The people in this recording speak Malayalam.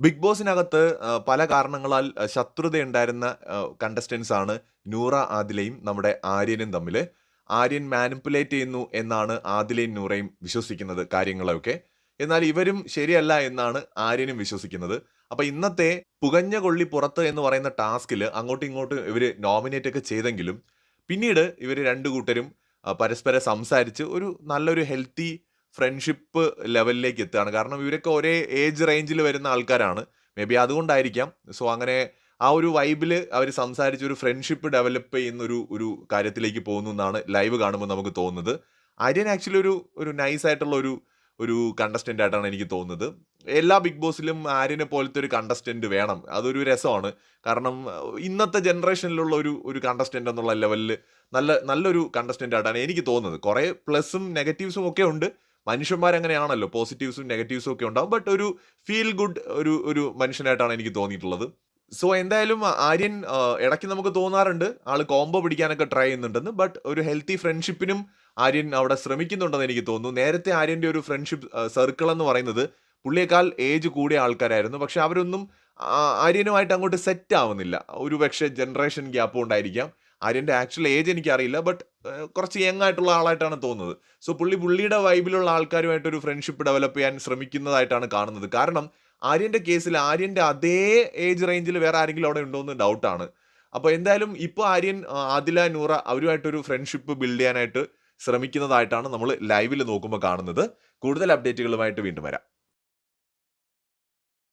ബിഗ് ബോസിനകത്ത് പല കാരണങ്ങളാൽ ശത്രുതയുണ്ടായിരുന്ന കണ്ടസ്റ്റൻസ് ആണ് നൂറ ആദിലയും നമ്മുടെ ആര്യനും തമ്മിൽ ആര്യൻ മാനിപ്പുലേറ്റ് ചെയ്യുന്നു എന്നാണ് ആദിലയും നൂറയും വിശ്വസിക്കുന്നത് കാര്യങ്ങളൊക്കെ. എന്നാൽ ഇവരും ശരിയല്ല എന്നാണ് ആര്യനും വിശ്വസിക്കുന്നത്. അപ്പൊ ഇന്നത്തെ പുകഞ്ഞ കൊള്ളി പുറത്ത് എന്ന് പറയുന്ന ടാസ്കിൽ അങ്ങോട്ടും ഇങ്ങോട്ടും ഇവർ നോമിനേറ്റ് ഒക്കെ ചെയ്തെങ്കിലും പിന്നീട് ഇവർ രണ്ടു കൂട്ടരും പരസ്പരം സംസാരിച്ച് ഒരു നല്ലൊരു ഹെൽത്തി ഫ്രണ്ട്ഷിപ്പ് ലെവലിലേക്ക് എത്തുകയാണ്. കാരണം ഇവരൊക്കെ ഒരേ ഏജ് റേഞ്ചിൽ വരുന്ന ആൾക്കാരാണ്. മേ ബി അതുകൊണ്ടായിരിക്കാം. സോ അങ്ങനെ ആ ഒരു വൈബിൽ അവർ സംസാരിച്ച് ഒരു ഫ്രണ്ട്ഷിപ്പ് ഡെവലപ്പ് ചെയ്യുന്ന ഒരു ഒരു കാര്യത്തിലേക്ക് പോകുന്നു എന്നാണ് ലൈവ് കാണുമ്പോൾ നമുക്ക് തോന്നുന്നത്. ആര്യൻ ആക്ച്വലി ഒരു ഒരു നൈസ് ആയിട്ടുള്ള ഒരു ഒരു കണ്ടസ്റ്റന്റ് ആയിട്ടാണ് എനിക്ക് തോന്നുന്നത്. എല്ലാ ബിഗ് ബോസിലും ആര്യനെ പോലത്തെ ഒരു കണ്ടസ്റ്റന്റ് വേണം. അതൊരു രസമാണ്. കാരണം ഇന്നത്തെ ജനറേഷനിലുള്ള ഒരു ഒരു കണ്ടസ്റ്റന്റ് എന്നുള്ള ലെവലിൽ നല്ല നല്ലൊരു കണ്ടസ്റ്റന്റ് ആയിട്ടാണ് എനിക്ക് തോന്നുന്നത്. കുറേ പ്ലസും നെഗറ്റീവ്സും ഒക്കെ ഉണ്ട്. മനുഷ്യന്മാരങ്ങനെയാണല്ലോ പോസിറ്റീവ്സും നെഗറ്റീവ്സും ഒക്കെ ഉണ്ടാവും. ബട്ട് ഒരു ഫീൽ ഗുഡ് ഒരു ഒരു മനുഷ്യനായിട്ടാണ് എനിക്ക് തോന്നിയിട്ടുള്ളത്. സോ എന്തായാലും ആര്യൻ ഇടയ്ക്ക് നമുക്ക് തോന്നാറുണ്ട്. ആൾ കോംബോ പിടിക്കാനൊക്കെ ട്രൈ ചെയ്യുന്നുണ്ടെന്ന്. ബട്ട് ഒരു ഹെൽത്തി ഫ്രണ്ട്ഷിപ്പിനും ആര്യൻ അവിടെ ശ്രമിക്കുന്നുണ്ടെന്ന് എനിക്ക് തോന്നുന്നു. നേരത്തെ ആര്യന്റെ ഒരു ഫ്രണ്ട്ഷിപ്പ് സർക്കിൾ എന്ന് പറയുന്നത് പുള്ളിയേക്കാൾ ഏജ് കൂടിയ ആൾക്കാരായിരുന്നു. പക്ഷെ അവരൊന്നും ആര്യനുമായിട്ട് അങ്ങോട്ട് സെറ്റ് ആവുന്നില്ല. ഒരു പക്ഷേ ജനറേഷൻ ഗ്യാപ്പ് കൊണ്ടായിരിക്കാം. ആര്യന്റെ ആക്ച്വൽ ഏജ് എനിക്കറിയില്ല ബട്ട് കുറച്ച് യങ് ആയിട്ടുള്ള ആളായിട്ടാണ് തോന്നുന്നത്. സോ പുള്ളി പുള്ളിയുടെ വൈബിലുള്ള ആൾക്കാരുമായിട്ട് ഒരു ഫ്രണ്ട്ഷിപ്പ് ഡെവലപ്പ് ചെയ്യാൻ ശ്രമിക്കുന്നതായിട്ടാണ് കാണുന്നത്. കാരണം ആര്യന്റെ കേസിൽ ആര്യന്റെ അതേ ഏജ് റേഞ്ചിൽ വേറെ ആരെങ്കിലും അവിടെ ഉണ്ടോ എന്ന് ഡൗട്ടാണ് അപ്പോൾ എന്തായാലും ഇപ്പോൾ ആര്യൻ ആദില നൂറ അവരുമായിട്ടൊരു ഫ്രണ്ട്ഷിപ്പ് ബിൽഡ് ചെയ്യാനായിട്ട് ശ്രമിക്കുന്നതായിട്ടാണ് നമ്മൾ ലൈവിൽ നോക്കുമ്പോൾ കാണുന്നത്. കൂടുതൽ അപ്ഡേറ്റുകളുമായിട്ട് വീണ്ടും വരാം.